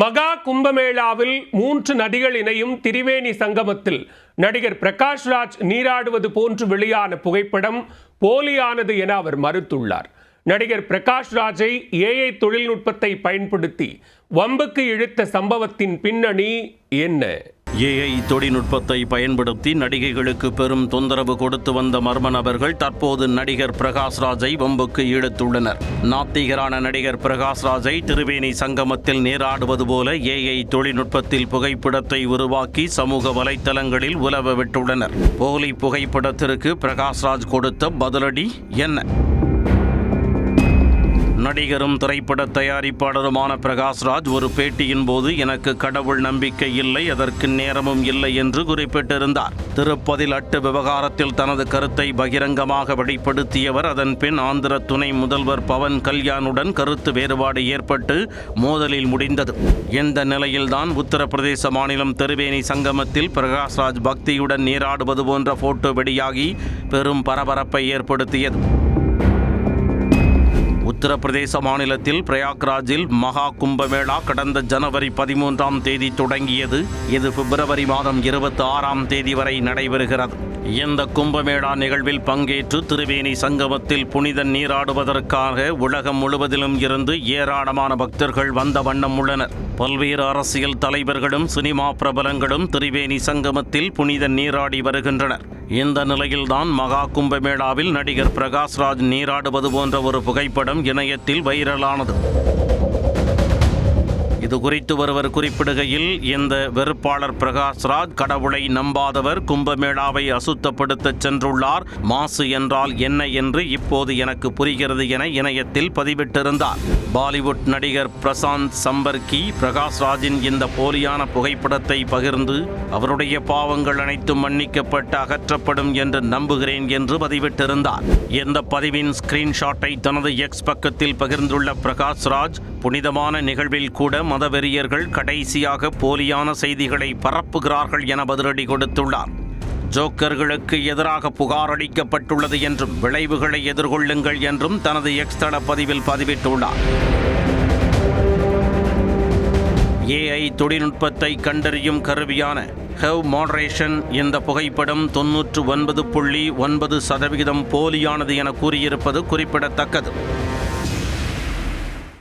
மகா கும்பமேளாவில் மூன்று நதிகள் இணையும் திரிவேணி சங்கமத்தில் நடிகர் பிரகாஷ் ராஜ் நீராடுவது போன்று வெளியான புகைப்படம் போலியானது என அவர் மறுத்துள்ளார். நடிகர் பிரகாஷ் ராஜை ஏஐ தொழில்நுட்பத்தை பயன்படுத்தி வம்புக்கு இழுத்த சம்பவத்தின் பின்னணி என்ன? ஏஐ தொழில்நுட்பத்தை பயன்படுத்தி நடிகைகளுக்கு பெரும் தொந்தரவு கொடுத்து வந்த மர்ம நபர்கள் தற்போது நடிகர் பிரகாஷ் ராஜை வம்புக்கு இழுத்துள்ளனர். நாத்திகரான நடிகர் பிரகாஷ் ராஜை திருவேணி சங்கமத்தில் நீராடுவது போல ஏஐ தொழில்நுட்பத்தில் புகைப்படத்தை உருவாக்கி சமூக வலைத்தளங்களில் உலவ விட்டுள்ளனர் போலி புகைப்படத்திற்கு பிரகாஷ் ராஜ் கொடுத்த பதிலடி என்ன? நடிகரும் திரைப்பட தயாரிப்பாளருமான பிரகாஷ்ராஜ் ஒரு பேட்டியின் போது எனக்கு கடவுள் நம்பிக்கை இல்லை அதற்கு நேரமும் இல்லை என்று குறிப்பிட்டிருந்தார். திருப்பதில் அட்டு விவகாரத்தில் தனது கருத்தை பகிரங்கமாக வெளிப்படுத்தியவர் அதன் பின் ஆந்திர துணை முதல்வர் பவன் கல்யாணுடன் கருத்து வேறுபாடு ஏற்பட்டு மோதலில் முடிந்தது. இந்த நிலையில்தான் உத்தரப்பிரதேச மாநிலம் திருவேணி சங்கமத்தில் பிரகாஷ்ராஜ் பக்தியுடன் நீராடுவது போன்ற போட்டோ வெளியாகி பெரும் பரபரப்பை ஏற்படுத்தியது. உத்தரப்பிரதேச மாநிலத்தில் பிரயாக்ராஜில் மகா கும்பமேளா கடந்த ஜனவரி பதிமூன்றாம் தேதி தொடங்கியது. இது பிப்ரவரி மாதம் இருபத்தி ஆறாம் தேதி வரை நடைபெறுகிறது. இந்த கும்பமேளா நிகழ்வில் பங்கேற்று திருவேணி சங்கமத்தில் புனித நீராடுவதற்காக உலகம் முழுவதிலும் இருந்து ஏராளமான பக்தர்கள் வந்த வண்ணம் உள்ளனர். பல்வேறு அரசியல் தலைவர்களும் சினிமா பிரபலங்களும் திரிவேணி சங்கமத்தில் புனித நீராடி வருகின்றனர். இந்த நிலையில்தான் மகா கும்பமேளாவில் நடிகர் பிரகாஷ்ராஜ் நீராடுவது போன்ற ஒரு புகைப்படம் இணையத்தில் வைரலானது. இது குறித்து ஒருவர் குறிப்பிடுகையில் இந்த வெறுப்பாளர் பிரகாஷ்ராஜ் கடவுளை நம்பாதவர் கும்பமேளாவை அசுத்தப்படுத்தச் சென்றுள்ளார். மாசு என்றால் என்ன என்று இப்போது எனக்கு புரிகிறது என இணையத்தில் பதிவிட்டிருந்தார். பாலிவுட் நடிகர் பிரசாந்த் சம்பர்கி பிரகாஷ்ராஜின் இந்த போலியான புகைப்படத்தை பகிர்ந்து அவருடைய பாவங்கள் அனைத்தும் மன்னிக்கப்பட்டு அகற்றப்படும் என்று நம்புகிறேன் என்று பதிவிட்டிருந்தார். இந்த பதிவின் ஸ்கிரீன்ஷாட்டை தனது எக்ஸ் பக்கத்தில் பகிர்ந்துள்ள பிரகாஷ்ராஜ் புனிதமான நிகழ்வில் கூட மதவெறியர்கள் கடைசியாக போலியான செய்திகளை பரப்புகிறார்கள் என பதிலடி கொடுத்துள்ளார். ஜோக்கர்களுக்கு எதிராக புகார் அளிக்கப்பட்டுள்ளது என்றும் விளைவுகளை எதிர்கொள்ளுங்கள் என்றும் தனது எக்ஸ் தள பதிவில் பதிவிட்டுள்ளார். ஏஐ தொழில்நுட்பத்தை கண்டறியும் கருவியான ஹெவ் மாடரேஷன் இந்த புகைப்படம் தொன்னூற்று ஒன்பது புள்ளி ஒன்பது சதவிகிதம் போலியானது என கூறியிருப்பது குறிப்பிடத்தக்கது.